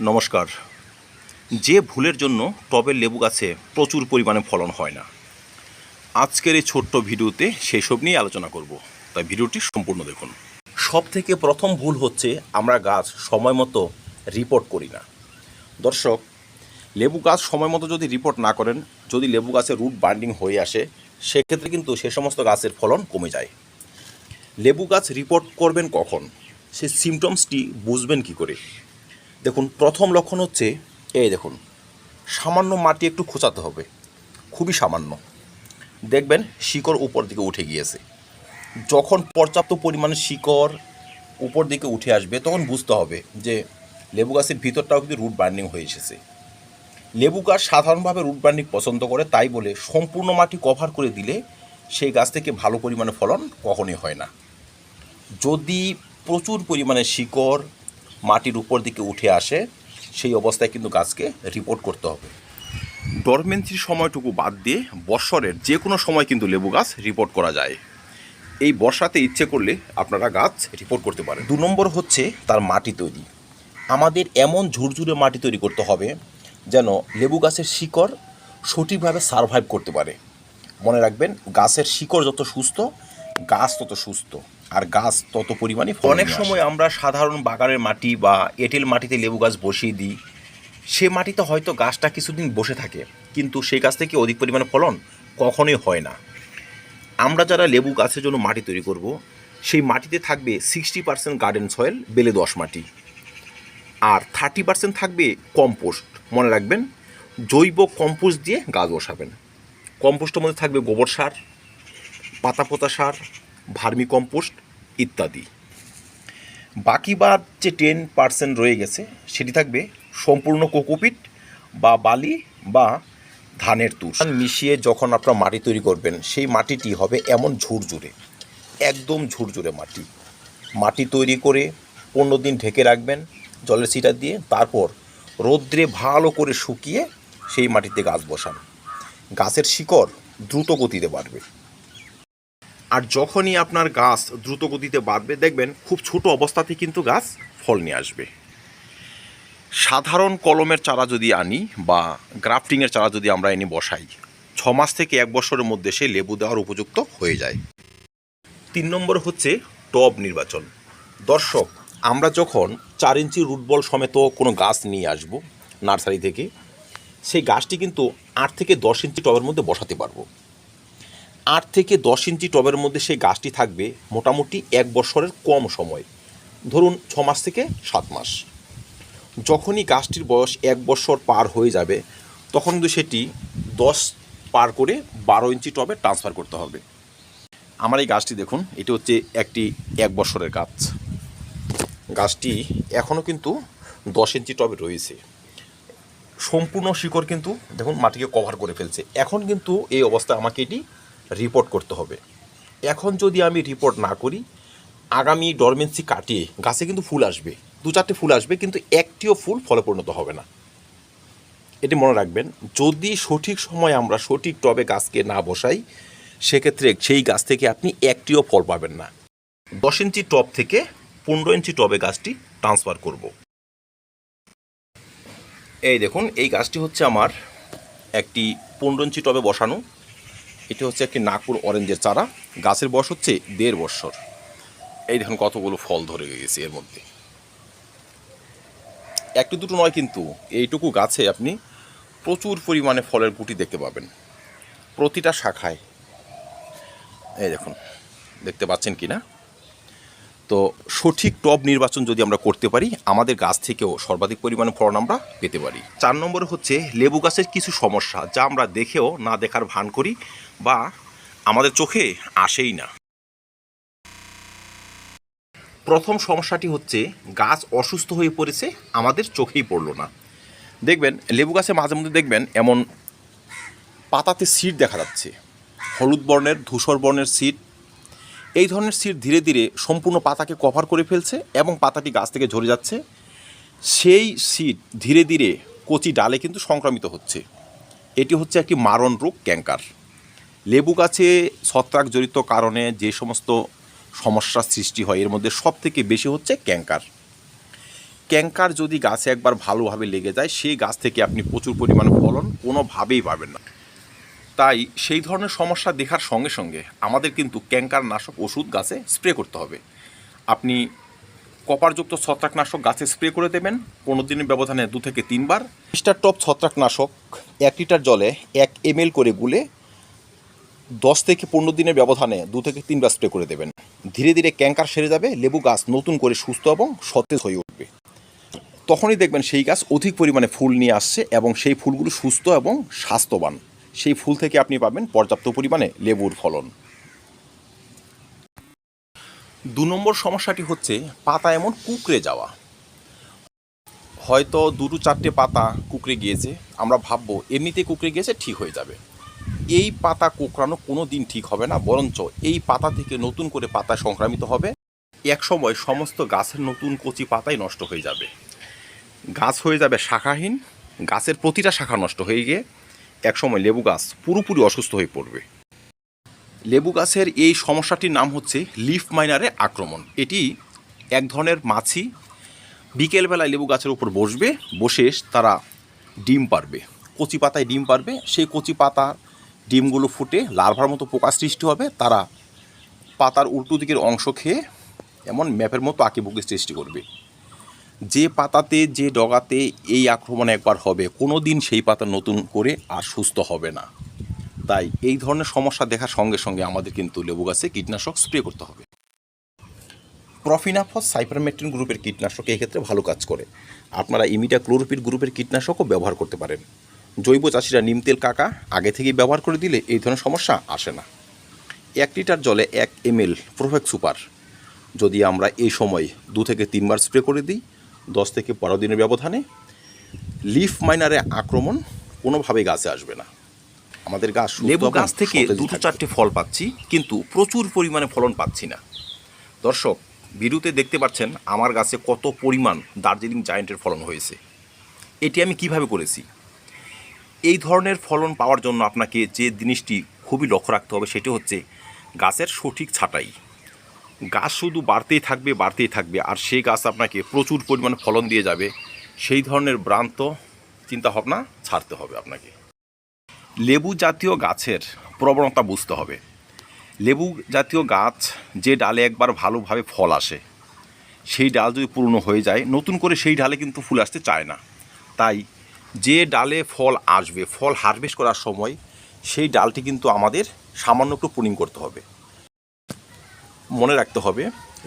নমস্কার। যে ভুলের জন্য টবের লেবু গাছে প্রচুর পরিমাণে ফলন হয় না। আজকের এই ছোট্ট ভিডিওতে সেসব নিয়ে আলোচনা করব। তাই ভিডিওটি সম্পূর্ণ দেখুন। সব থেকে প্রথম ভুল হচ্ছে আমরা গাছ সময় মতো রিপোর্ট করি না। দর্শক, লেবু গাছ সময় মতো যদি রিপোর্ট না করেন, যদি লেবু গাছে রুট বান্ডিং হয়ে আসে, সেক্ষেত্রে কিন্তু সে সমস্ত গাছের ফলন কমে যায়। লেবু গাছ রিপোর্ট করবেন কখন? সে সিমটমসটি বুঝবেন কি করে? দেখুন, প্রথম লক্ষণ হচ্ছে, এই দেখুন, সামান্য মাটি একটু খোঁচাতে হবে, খুবই সামান্য। দেখবেন, শিকড় উপর দিকে উঠে গিয়েছে। যখন পর্যাপ্ত পরিমাণে শিকড় উপর দিকে উঠে আসবে, তখন বুঝতে হবে যে লেবু গাছের ভিতরটাও কিন্তু রুট বার্নিং হয়ে এসেছে। লেবু গাছ সাধারণভাবে রুট বার্নিং পছন্দ করে, তাই বলে সম্পূর্ণ মাটি কভার করে দিলে সেই গাছ থেকে ভালো পরিমাণে ফলন কখনোই হয় না। যদি প্রচুর পরিমাণে শিকড় মাটির উপর দিকে উঠে আসে সেই অবস্থায় কিন্তু গাছকে রিপোর্ট করতে হবে। ডরমেন্সির সময়টুকু বাদ দিয়ে বৎসরের যে কোনো সময় কিন্তু লেবু গাছ রিপোর্ট করা যায়। এই বর্ষাতে ইচ্ছে করলে আপনারা গাছ রিপোর্ট করতে পারেন। দু নম্বর হচ্ছে তার মাটি তৈরি। আমাদের এমন ঝুরঝুরে মাটি তৈরি করতে হবে যেন লেবু গাছের শিকড় সঠিকভাবে সারভাইভ করতে পারে। মনে রাখবেন গাছের শিকড় যত সুস্থ গাছ তত সুস্থ। আর গাছ তত পরিমাণে অনেক সময় আমরা সাধারণ বাগানের মাটি বা এঁটেল মাটিতে লেবু গাছ বসিয়ে দিই। সে মাটিতে হয়তো গাছটা কিছুদিন বসে থাকে কিন্তু সেই গাছ থেকে অধিক পরিমাণে ফলন কখনোই হয় না। আমরা যারা লেবু গাছের জন্য মাটি তৈরি করব সেই মাটিতে থাকবে সিক্সটি পার্সেন্ট গার্ডেন সয়েল বেলে দশ মাটি। আর থার্টি পার্সেন্ট থাকবে কম্পোস্ট মনে রাখবেন জৈব কম্পোস্ট দিয়ে গাছ বসাবেন। কম্পোস্টের মধ্যে থাকবে গোবর সার পাতা পোতা সার ভার্মি কম্পোস্ট ইত্যাদি। বাকি বাদ যে টেন পার্সেন্ট রয়ে গেছে, সেটি থাকবে সম্পূর্ণ কোকোপিট বা বালি বা ধানের তুষ। মিশিয়ে যখন আপনারা মাটি তৈরি করবেন, সেই মাটিটি হবে এমন ঝুরঝুরে, একদম ঝুরঝুরে মাটি। মাটি তৈরি করে পনেরো দিন ঢেকে রাখবেন জলের সিটা দিয়ে, তারপর রৌদ্রে ভালো করে শুকিয়ে সেই মাটিতে গাছ বসান। গাছের শিকড় দ্রুত গতিতে বাড়বে। আর যখনই আপনার গাছ দ্রুত গতিতে বাড়বে, দেখবেন খুব ছোট অবস্থাতে কিন্তু গাছ ফল নিয়ে আসবে। সাধারণ কলমের চারা যদি আনি বা গ্রাফটিংয়ের চারা যদি আমরা এনে বসাই, ছ মাস থেকে এক বছরের মধ্যে সে লেবু দেওয়ার উপযুক্ত হয়ে যায়। তিন নম্বর হচ্ছে টব নির্বাচন। দর্শক, আমরা যখন চার ইঞ্চি রুটবল সমেত কোনো গাছ নিয়ে আসব নার্সারি থেকে, সেই গাছটি কিন্তু আট থেকে দশ ইঞ্চি টবের মধ্যে বসাতে পারব। আট থেকে দশ ইঞ্চি টবের মধ্যে সেই গাছটি থাকবে মোটামুটি এক বছরের কম সময়। ধরুন ছ মাস থেকে সাত মাস। যখনই গাছটির বয়স এক বছর পার হয়ে যাবে, তখন কিন্তু সেটি দশ পার করে বারো ইঞ্চি টবে ট্রান্সফার করতে হবে। আমার এই গাছটি দেখুন, এটি হচ্ছে একটি এক বছরের গাছ। গাছটি এখনও কিন্তু দশ ইঞ্চি টবে রয়েছে। সম্পূর্ণ শিকড় কিন্তু দেখুন মাটিকে কভার করে ফেলছে। এখন কিন্তু এই অবস্থায় আমাকে এটি রিপোর্ট করতে হবে। এখন যদি আমি রিপোর্ট না করি, আগামী ডরমেন্সি কাটিয়ে গাছে কিন্তু ফুল আসবে, দু চারটে ফুল আসবে, কিন্তু একটিও ফুল ফলে পরিণত হবে না। এটি মনে রাখবেন, যদি সঠিক সময় আমরা সঠিক টবে গাছকে না বসাই, সেক্ষেত্রে সেই গাছ থেকে আপনি একটিও ফল পাবেন না। দশ ইঞ্চি টব থেকে পনেরো ইঞ্চি টবে গাছটি ট্রান্সফার করব। এই দেখুন, এই গাছটি হচ্ছে আমার একটি পনেরো ইঞ্চি টবে বসানো। এটি হচ্ছে একটি নাগপুর অরেঞ্জের চারা। গাছের বয়স হচ্ছে দেড় বছর। এই দেখুন কতগুলো ফল ধরে গেছে এর মধ্যে। একটু দুটো নয় কিন্তু, এইটুকু গাছে আপনি প্রচুর পরিমাণে ফলের গুটি দেখতে পাবেন। প্রতিটা শাখায়। এই দেখুন, দেখতে পাচ্ছেন কি না তো সঠিক টব নির্বাচন যদি আমরা করতে পারি, আমাদের গাছ থেকেও সর্বাধিক পরিমাণে ফলন আমরা পেতে পারি। চার নম্বরে হচ্ছে লেবু গাছের কিছু সমস্যা, যা আমরা দেখেও না দেখার ভান করি বা আমাদের চোখে আসেই না। প্রথম সমস্যাটি হচ্ছে গাছ অসুস্থ হয়ে পড়েছে, আমাদের চোখেই পড়ল না। দেখবেন, লেবু গাছে মাঝে মধ্যে দেখবেন এমন পাতাতে সিট দেখা যাচ্ছে। হলুদ বর্ণের, ধূসর বর্ণের সিট এই ধরনের সিট ধীরে ধীরে সম্পূর্ণ পাতাকে কভার করে ফেলছে এবং পাতাটি গাছ থেকে ঝরে যাচ্ছে। সেই সিট ধীরে ধীরে কচি ডালে কিন্তু সংক্রামিত হচ্ছে। এটি হচ্ছে একটি মারণ রোগ ক্যাঙ্কার লেবু গাছে ছত্রাক জড়িত কারণে যে সমস্ত সমস্যার সৃষ্টি হয়, এর মধ্যে সব থেকে বেশি হচ্ছে ক্যাঙ্কার ক্যাঙ্কার যদি গাছে একবার ভালোভাবে লেগে যায়, সেই গাছ থেকে আপনি প্রচুর পরিমাণে ফলন কোনোভাবেই পাবেন না। তাই সেই ধরনের সমস্যা দেখার সঙ্গে সঙ্গে আমাদের কিন্তু ক্যাঙ্কার নাশক ওষুধ গাছে স্প্রে করতে হবে। আপনি কপারযুক্ত ছত্রাকনাশক গাছে স্প্রে করে দেবেন পনেরো দিনের ব্যবধানে দু থেকে তিনবার। মিস্টার টপ ছত্রাকনাশক এক লিটার জলে এক এম করে গুলে দশ থেকে পনেরো দিনের ব্যবধানে দু থেকে তিনবার স্প্রে করে দেবেন। ধীরে ধীরে ক্যাঙ্কার সেরে যাবে, লেবু গাছ নতুন করে সুস্থ এবং সতেজ হয়ে উঠবে। তখনই দেখবেন সেই গাছ অধিক পরিমাণে ফুল নিয়ে আসছে এবং সেই ফুলগুলো সুস্থ এবং স্বাস্থ্যবান। সেই ফুল থেকে আপনি পাবেন পর্যাপ্ত পরিমাণে লেবুর ফলন। দু নম্বর সমস্যাটি হচ্ছে পাতা এমন কুকড়ে যাওয়া। হয়তো দুটো চারটে পাতা কুকড়ে গিয়েছে, আমরা ভাববো এমনিতে কুকড়ে গিয়েছে, ঠিক হয়ে যাবে। এই পাতা কোঁকড়ানো কোনো দিন ঠিক হবে না, বরঞ্চ এই পাতা থেকে নতুন করে পাতা সংক্রামিত হবে। এক সময় সমস্ত গাছের নতুন কচি পাতাই নষ্ট হয়ে যাবে। গাছ হয়ে যাবে শাখাহীন, গাছের প্রতিটা শাখা নষ্ট হয়ে গিয়ে একসময় লেবু গাছ পুরোপুরি অসুস্থ হয়ে পড়বে। লেবু গাছের এই সমস্যাটির নাম হচ্ছে লিফ মাইনারে আক্রমণ। এটি এক ধরনের মাছি, বিকেলবেলায় লেবু গাছের উপর বসবে, বসে তারা ডিম পারবে। কচি পাতায় ডিম পারবে, সেই কচি পাতা ডিমগুলো ফুটে লার্ভার মতো পোকা সৃষ্টি হবে, তারা পাতার উল্টো দিকের অংশ খেয়ে এমন ম্যাপের মতো আঁকিবুকি সৃষ্টি করবে। যে পাতাতে, যে ডগাতে এই আক্রমণ একবার হবে কোনো দিন সেই পাতা নতুন করে আর সুস্থ হবে না। তাই এই ধরনের সমস্যা দেখার সঙ্গে সঙ্গে আমাদের কিন্তু লেবু গাছে কীটনাশক স্প্রে করতে হবে। প্রফিনাফস সাইপারমেট্রিন গ্রুপের কীটনাশক এক্ষেত্রে ভালো কাজ করে। আপনারা ইমিটা ক্লোরোপিড গ্রুপের কীটনাশকও ব্যবহার করতে পারেন। জৈব চাষিরা নিম তেল কাকা আগে থেকেই ব্যবহার করে দিলে এই ধরনের সমস্যা আসে না। এক লিটার জলে এক এম এল প্রোফেক্ট সুপার। যদি আমরা এই সময় দু থেকে তিনবার স্প্রে করে দিই দশ থেকে বারো দিনের ব্যবধানে লিফ মাইনারে আক্রমণ কোনোভাবেই গাছে আসবে না। আমাদের গাছ লেবু গাছ থেকে দুটো চারটে ফল পাচ্ছি কিন্তু প্রচুর পরিমাণে ফলন পাচ্ছি না। দর্শক ভিডিওতে দেখতে পাচ্ছেন আমার গাছে কত পরিমাণ দার্জিলিং জায়েন্টের ফলন হয়েছে। এটি আমি কীভাবে করেছি? এই ধরনের ফলন পাওয়ার জন্য আপনাকে যে জিনিসটি খুবই লক্ষ্য রাখতে হবে সেটি হচ্ছে গাছের সঠিক ছাঁটাই। গাছ শুধু বাড়তেই থাকবে বাড়তেই থাকবে। আর সেই গাছ আপনাকে প্রচুর পরিমাণে ফলন দিয়ে যাবে। সেই ধরনের ভ্রান্ত চিন্তাভাবনা ছাড়তে হবে আপনাকে। লেবু জাতীয় গাছের প্রবণতা বুঝতে হবে। লেবু জাতীয় গাছ যে ডালে একবার ভালোভাবে ফল আসে, সেই ডাল যদি পুরনো হয়ে যায়, নতুন করে সেই ডালে কিন্তু ফুল আসতে চায় না। তাই যে ডালে ফল আসবে, ফল হারভেস্ট করার সময় সেই ডালটি কিন্তু আমাদের সামান্য একটু প্রুনিং করতে হবে। মনে রাখতে হবে,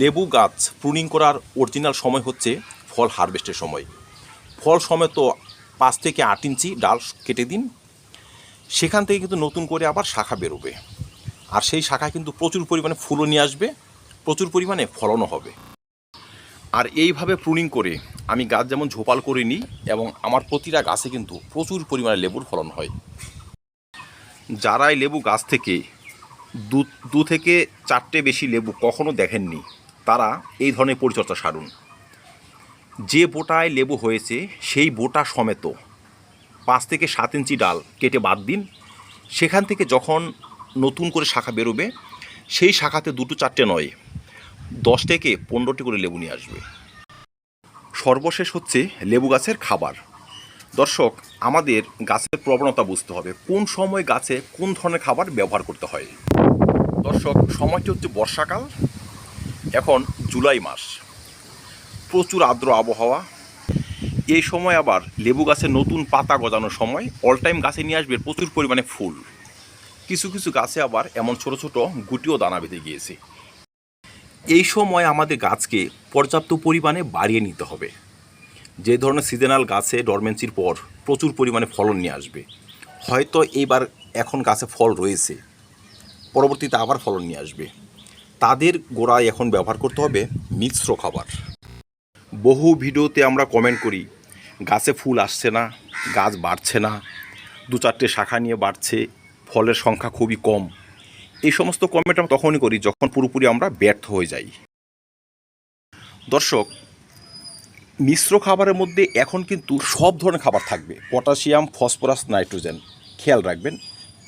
লেবু গাছ প্রুনিং করার অরিজিনাল সময় হচ্ছে ফল হারভেস্টের সময়। ফল সমেত পাঁচ থেকে আট ইঞ্চি ডাল কেটে দিন। সেখান থেকে কিন্তু নতুন করে আবার শাখা বেরোবে। আর সেই শাখায় কিন্তু প্রচুর পরিমাণে ফুলও নিয়ে আসবে, প্রচুর পরিমাণে ফলনও হবে। আর এইভাবে প্রুনিং করে আমি গাছ যেমন ঝোপাল করে নিই এবং আমার প্রতিটা গাছে কিন্তু প্রচুর পরিমাণে লেবুর ফলন হয়। যারাই লেবু গাছ থেকে দু দু থেকে চারটে বেশি লেবু কখনো দেখেননি। তারা এই ধরনের পরিচর্যা সারুন। যে বোটায় লেবু হয়েছে, সেই বোটা সমেত পাঁচ থেকে সাত ইঞ্চি ডাল কেটে বাদ দিন। সেখান থেকে যখন নতুন করে শাখা বেরোবে, সেই শাখাতে দুটো চারটে নয়, দশ থেকে পনেরোটি করে লেবু নিয়ে আসবে। সর্বশেষ হচ্ছে লেবু গাছের খাবার। দর্শক, আমাদের গাছের প্রবণতা বুঝতে হবে, কোন সময় গাছে কোন ধরনের খাবার ব্যবহার করতে হয়। দর্শক সময়টি হচ্ছে বর্ষাকাল। এখন জুলাই মাস। প্রচুর আর্দ্র আবহাওয়া। এই সময় আবার লেবু গাছে নতুন পাতা গজানোর সময় অল টাইম গাছে নিয়ে আসবে প্রচুর পরিমাণে ফুল। কিছু কিছু গাছে আবার এমন ছোট ছোট গুটিও দানা বেঁধে গিয়েছে। এই সময় আমাদের গাছকে পর্যাপ্ত পরিমাণে বাড়িয়ে নিতে হবে। যে ধরনের সিজনাল গাছে ডরমেন্সির পর প্রচুর পরিমাণে ফলন নিয়ে আসবে। হয়তো এইবার এখন গাছে ফল রয়েছে। পরবর্তীতে আবার ফলন নিয়ে আসবে। তাদের গোড়ায় এখন ব্যবহার করতে হবে মিশ্র খাবার। বহু ভিডিওতে আমরা কমেন্ট করি, গাছে ফুল আসছে না, গাছ বাড়ছে না, দু চারটে শাখা নিয়ে বাড়ছে, ফলের সংখ্যা খুবই কম। এই সমস্ত কমেন্ট আমরা তখনই করি যখন পুরোপুরি আমরা ব্যর্থ হয়ে যাই। দর্শক, মিশ্র খাবারের মধ্যে এখন কিন্তু সব ধরনের খাবার থাকবে। Potassium, phosphorus, nitrogen. খেয়াল রাখবেন,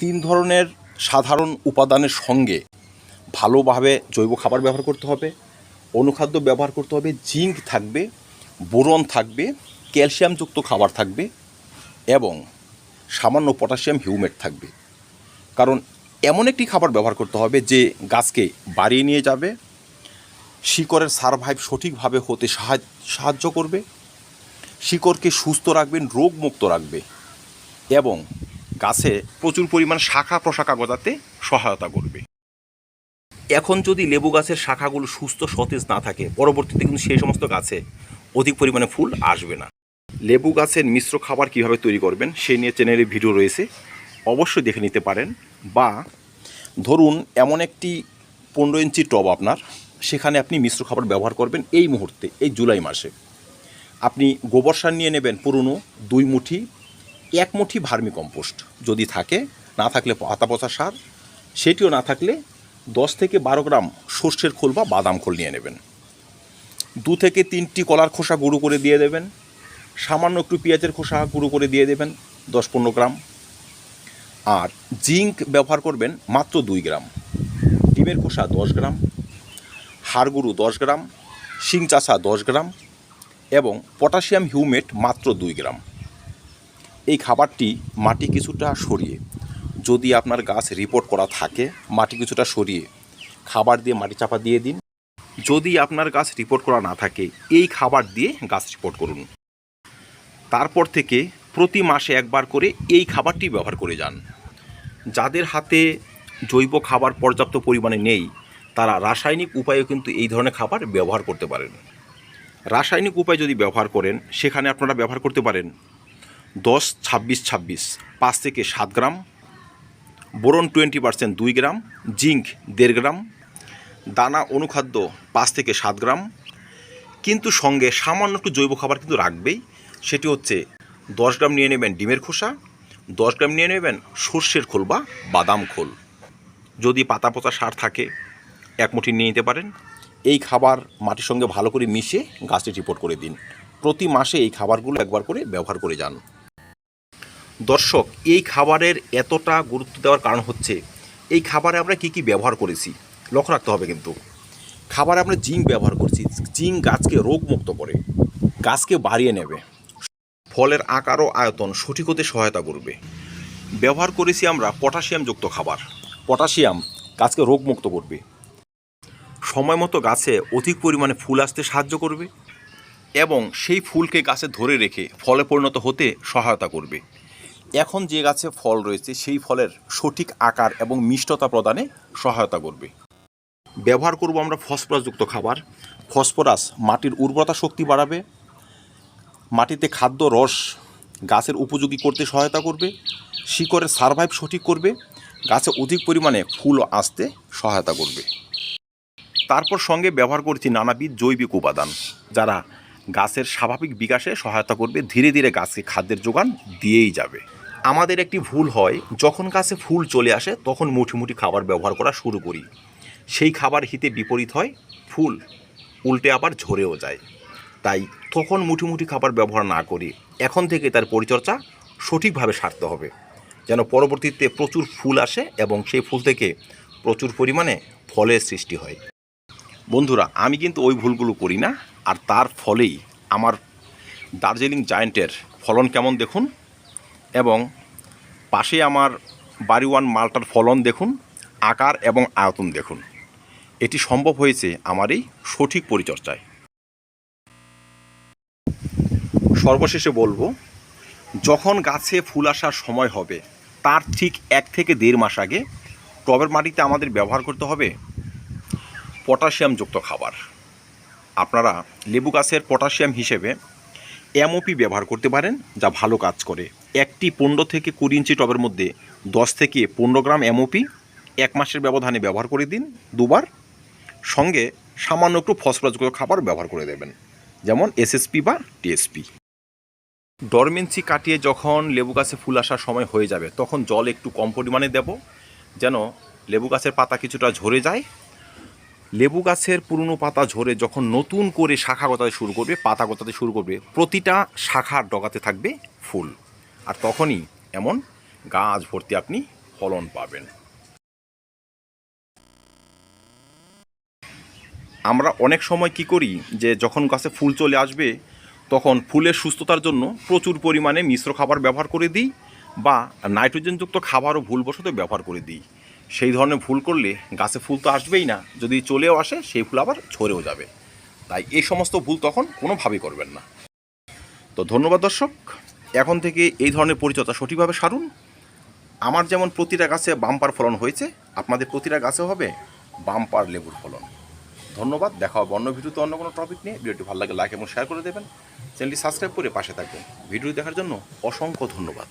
তিন ধরনের সাধারণ উপাদানের সঙ্গে ভালোভাবে জৈব খাবার ব্যবহার করতে হবে, অনুখাদ্য ব্যবহার করতে হবে, জিঙ্ক থাকবে, বোরন থাকবে, ক্যালসিয়ামযুক্ত খাবার থাকবে এবং সামান্য পটাশিয়াম হিউমেট থাকবে। কারণ এমন একটি খাবার ব্যবহার করতে হবে যে গাছকে বাড়িয়ে নিয়ে যাবে, শিকড়ের সারভাইভ সঠিকভাবে হতে সাহায্য করবে, শিকড়কে সুস্থ রাখবেন, রোগমুক্ত রাখবে এবং গাছে প্রচুর পরিমাণ শাখা প্রশাখা গজাতে সহায়তা করবে। এখন যদি লেবু গাছের শাখাগুলো সুস্থ, সতেজ না থাকে, পরবর্তীতে কিন্তু সেই সমস্ত গাছে অধিক পরিমাণে ফুল আসবে না। লেবু গাছের মিশ্র খাবার কীভাবে তৈরি করবেন, সেই নিয়ে চ্যানেলে ভিডিও রয়েছে। অবশ্যই দেখে নিতে পারেন বা ধরুন, এমন একটি পনেরো ইঞ্চি টব আপনার, সেখানে আপনি মিশ্র খাবার ব্যবহার করবেন এই মুহূর্তে, এই জুলাই মাসে। আপনি গোবর সার নিয়ে নেবেন পুরনো দুই মুঠি এক মুঠি ভার্মি কম্পোস্ট যদি থাকে, না থাকলে পাতা পচা সার, সেটিও না থাকলে দশ থেকে বারো গ্রাম সর্ষের খোল বা বাদাম খোল নিয়ে নেবেন। দু থেকে তিনটি কলার খোসা গুঁড়ো করে দিয়ে দেবেন। সামান্য একটু পেঁয়াজের খোসা গুঁড়ো করে দিয়ে দেবেন, দশ পনেরো গ্রাম। আর জিঙ্ক ব্যবহার করবেন মাত্র দুই গ্রাম। ডিমের খোসা দশ গ্রাম হাড় গুঁড়ো দশ গ্রাম, শিং চাষা দশ গ্রাম এবং পটাশিয়াম হিউমেট মাত্র দুই গ্রাম। এই খাবারটি মাটি কিছুটা সরিয়ে, যদি আপনার গাছ রিপোর্ট করা থাকে, মাটি কিছুটা সরিয়ে খাবার দিয়ে মাটি চাপা দিয়ে দিন। যদি আপনার গাছ রিপোর্ট করা না থাকে, এই খাবার দিয়ে গাছ রিপোর্ট করুন। তারপর থেকে প্রতি মাসে একবার করে এই খাবারটি ব্যবহার করে যান। যাদের হাতে জৈব খাবার পর্যাপ্ত পরিমাণে নেই, তারা রাসায়নিক উপায়েও কিন্তু এই ধরনের খাবার ব্যবহার করতে পারেন। রাসায়নিক উপায় যদি ব্যবহার করেন, সেখানে আপনারা ব্যবহার করতে পারেন। দশ, ছাব্বিশ ছাব্বিশ। পাঁচ থেকে সাত গ্রাম। বোরন টোয়েন্টি পার্সেন্ট দুই গ্রাম। জিঙ্ক দেড় গ্রাম। দানা অনুখাদ্য পাঁচ থেকে সাত গ্রাম। কিন্তু সঙ্গে সামান্য একটু জৈব খাবার কিন্তু রাখবেই। সেটি হচ্ছে দশ গ্রাম নিয়ে নেবেন ডিমের খোসা, দশ গ্রাম নিয়ে নেবেন সর্ষের খোল বা বাদাম খোল। যদি পাতা পচা সার থাকে, এক মুঠি নিয়ে নিতে পারেন। এই খাবার মাটির সঙ্গে ভালো করে মিশিয়ে গাছটি রিপোর্ট করে দিন। প্রতি মাসে এই খাবারগুলো একবার করে ব্যবহার করে যান। দর্শক, এই খাবারের এতটা গুরুত্ব দেওয়ার কারণ হচ্ছে, এই খাবারে আমরা কি কি ব্যবহার করেছি? লক্ষ্য রাখতে হবে কিন্তু। খাবারে আমরা জিঙ্ক ব্যবহার করছি। জিঙ্ক গাছকে রোগমুক্ত করে, গাছকে বাড়িয়ে নেবে। ফলের আকার ও আয়তন সঠিক হতে সহায়তা করবে। ব্যবহার করেছি আমরা পটাশিয়ামযুক্ত খাবার। পটাশিয়াম গাছকে রোগমুক্ত করবে। সময় মতো গাছে অধিক পরিমাণে ফুল আসতে সাহায্য করবে এবং সেই ফুলকে গাছে ধরে রেখে ফলে পরিণত হতে সহায়তা করবে। এখন যে গাছে ফল রয়েছে, সেই ফলের সঠিক আকার এবং মিষ্টতা প্রদানে সহায়তা করবে। ব্যবহার করব আমরা ফসফরাসযুক্ত খাবার। ফসফরাস মাটির উর্বরতা শক্তি বাড়াবে। মাটিতে খাদ্য রস গাছের উপযোগী করতে সহায়তা করবে। শিকড়ের সারভাইভ সঠিক করবে। গাছে অধিক পরিমাণে ফুল আসতে সহায়তা করবে। তারপর সঙ্গে ব্যবহার করছি নানাবিধ জৈবিক উপাদান, যারা গাছের স্বাভাবিক বিকাশে সহায়তা করবে। ধীরে ধীরে গাছকে খাদ্যের যোগান দিয়েই যাবে। আমাদের একটি ভুল হয়, যখন গাছে ফুল চলে আসে, তখন মুঠি মুঠি খাবার ব্যবহার করা শুরু করি। সেই খাবার হিতে বিপরীত হয়, ফুল উল্টে আবার ঝরেও যায়। তাই তখন মুঠি মুঠি খাবার ব্যবহার না করি এখন থেকে তার পরিচর্যা সঠিকভাবে সারতে হবে, যেন পরবর্তীতে প্রচুর ফুল আসে এবং সেই ফুল থেকে প্রচুর পরিমাণে ফলের সৃষ্টি হয়। বন্ধুরা, আমি কিন্তু ওই ভুলগুলো করি না, আর তার ফলেই আমার দার্জিলিং জায়েন্টের ফলন কেমন দেখুন? এবং পাশে আমার বাড়িওয়ান মালটার ফলন দেখুন, আকার এবং আয়তন দেখুন। এটি সম্ভব হয়েছে আমার এই সঠিক পরিচর্যায়। সর্বশেষে বলব, যখন গাছে ফুল আসার সময় হবে, তার ঠিক এক থেকে দেড় মাস আগে টবের মাটিতে আমাদের ব্যবহার করতে হবে পটাশিয়ামযুক্ত খাবার। আপনারা লেবু গাছের পটাশিয়াম হিসেবে এমওপি ব্যবহার করতে পারেন, যা ভালো কাজ করে। একটি পনেরো থেকে কুড়ি ইঞ্চি টবের মধ্যে দশ থেকে পনেরো গ্রাম এমওপি এক মাসের ব্যবধানে ব্যবহার করে দিন, দুবার। সঙ্গে সামান্য একটু ফসফরাসযুক্ত খাবার ব্যবহার করে দেবেন, যেমন এসএসপি বা টিএসপি ডরমেন্সি কাটিয়ে যখন লেবু গাছে ফুল আসার সময় হয়ে যাবে, তখন জল একটু কম পরিমাণে দেব, যেন লেবু গাছের পাতা কিছুটা ঝরে যায়। লেবু গাছের পুরনো পাতা ঝরে যখন নতুন করে শাখা গজাতে শুরু করবে, পাতা গজাতে শুরু করবে, প্রতিটা শাখার ডগাতে থাকবে ফুল। আর তখনই এমন গাছ ভর্তি আপনি ফলন পাবেন। আমরা অনেক সময় কি করি যে, যখন গাছে ফুল চলে আসবে, তখন ফুলের সুস্থতার জন্য প্রচুর পরিমাণে মিশ্র খাবার ব্যবহার করে দিই বা নাইট্রোজেনযুক্ত খাবারও ভুলবশত ব্যবহার করে দিই। সেই ধরনের ভুল করলে গাছে ফুল তো আসবেই না। যদি চলেও আসে, সেই ফুল আবার ঝরেও যাবে। তাই এই সমস্ত ভুল তখন কোনোভাবেই করবেন না। তো ধন্যবাদ দর্শক। এখন থেকে এই ধরনের পরিচর্যা সঠিকভাবে সারুন। আমার যেমন প্রতিটা গাছে বাম্পার ফলন হয়েছে, আপনাদের প্রতিটা গাছে হবে বাম্পার লেবুর ফলন। ধন্যবাদ। দেখা হবে অন্য ভিডিওতে অন্য কোনো টপিক নিয়ে। ভিডিওটি ভালো লাগে লাইক এবং শেয়ার করে দেবেন। চ্যানেলটি সাবস্ক্রাইব করে পাশে থাকবেন। ভিডিও দেখার জন্য অসংখ্য ধন্যবাদ।